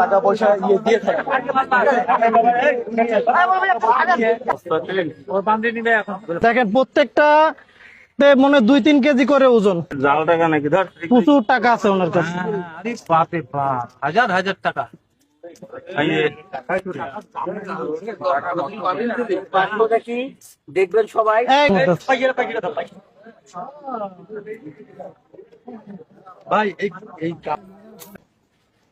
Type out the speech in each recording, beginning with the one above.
টাকা পয়সা ইয়ে দিয়ে থাকে। দেখেন প্রত্যেকটা মনে দুই তিন কেজি করে ওজন। জাল টাকা নাকি? ধর প্রচুর টাকা আছে ওনার কাছে। বাপ হাজার হাজার টাকা। দেখবেন সবাই ভাই এই এই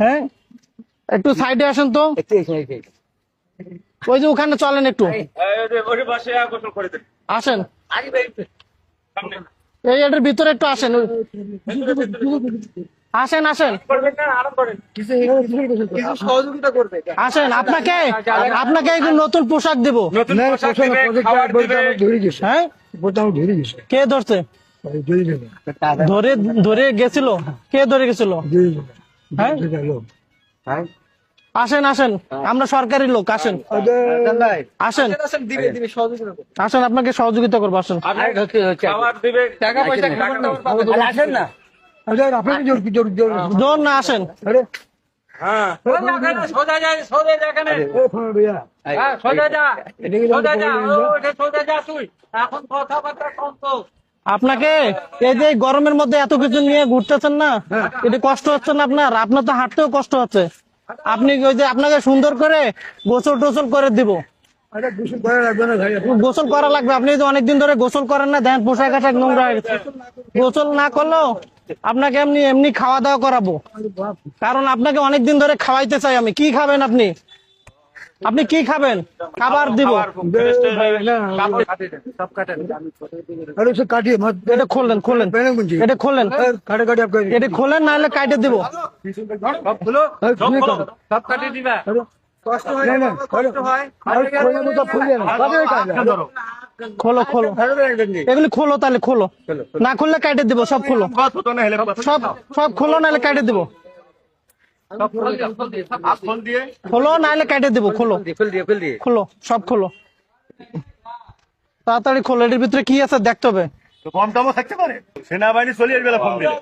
হ্যাঁ? একটু সাইডে আসেন তো। ওই যে ওখানে চলেন একটু। ওই পাশে গোসল করে দেন আসেন। এই এটার ভিতরে একটু আসেন। আসেন আসেন। করবেন না আরাম করেন কিছু সহযোগিতা করবে আসেন আপনাকে আপনাকে একটু নতুন পোশাক দিবে। হ্যাঁ? কে ধরছে? ধরে ধরে গেছিল? কে ধরে গেছিল? হ্যাঁ? আসেন আসেন। আমরা সরকারি লোক আসেন। আসেন। আসেন দিবে দিবে সহযোগিতা করবে আসেন আপনাকে সহযোগিতা করব আসেন। পাবেন। আসেন না। জোর না আসেন। হ্যাঁ। সোজা যা হ্যাঁ, সোজা যা। সোজা যা। ও, ওটা সোজা যা তুই। এখন কথাবার্তা কম তো। আপনাকে এই যে গরমের মধ্যে এত কিছু নিয়ে ঘুরতেছেন না এটা কষ্ট হচ্ছে না আপনার? আপনার তো হাঁটতেও কষ্ট হচ্ছে। আপনি ওই যে আপনাকে সুন্দর করে গোসল টোসল করে দিব। গোসল করা লাগবে। আপনি তো অনেকদিন ধরে গোসল করেন না দেখেন পোশাক আশাক নোংরা গোসল না করলেও আপনাকে এমনি এমনি খাওয়া দাওয়া করাবো। কারণ আপনাকে অনেকদিন ধরে খাওয়াইতে চাই আমি। কি খাবেন আপনি? আপনি কি খাবেন? খাবার দিব। এটা খুললেন খুললেন এটা খুললেন এটা খোলেন নাহলে কাটে দিব। সব খুলো। সব খুলো সব কাটিয়ে দিবা। কষ্ট হয় না কষ্ট হয়। খোলো খোলো। এগুলি খোলো তাহলে খোলো। না খুললে কাটে দিব সব খোলো। সব সব খোলো নাহলে কাটে দিব। খুলো সব ফোন দিয়ে খোলো নাহলে কেটে দিব খোলো খোলো। সব খোলো। তাড়াতাড়ি খোলো এটার ভিতরে কি আছে দেখতে হবে? তো কম দামও থাকতে পারে। সেনাবাহিনী চলিয়ে বেলা ফোন দিলে